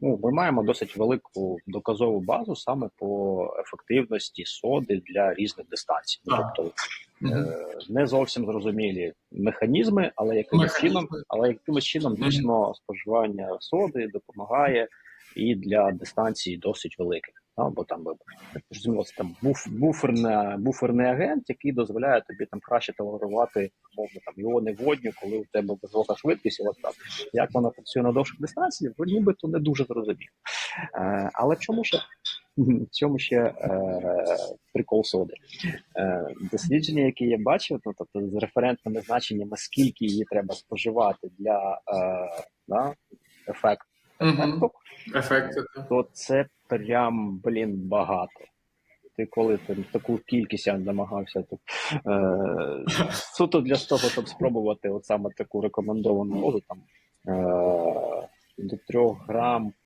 ну, ми маємо досить велику доказову базу саме по ефективності соди для різних дистанцій. Ну. Тобто е, не зовсім зрозумілі механізми, але якимось чином, але якимось чином дійсно споживання соди допомагає і для дистанцій досить великих. Та, бо там як це там буф, буферна, буферний агент, який дозволяє тобі там краще толерувати мовно там іони водню, коли у тебе висока швидкість, і от так. Як вона працює на довших дистанціях, ну, нібито не дуже зрозуміло. Е, але в чому ще в цьому ще е, прикол соди? Е, дослідження, які я бачив, ну, тобто з референтними значеннями, скільки її треба споживати для е, да, ефекту, Мгм. ефекту, то це прям блін багато. Ти коли там таку кількість я намагався тут е, суто для того, щоб спробувати от саме таку рекомендовану воду там е, до трьох грам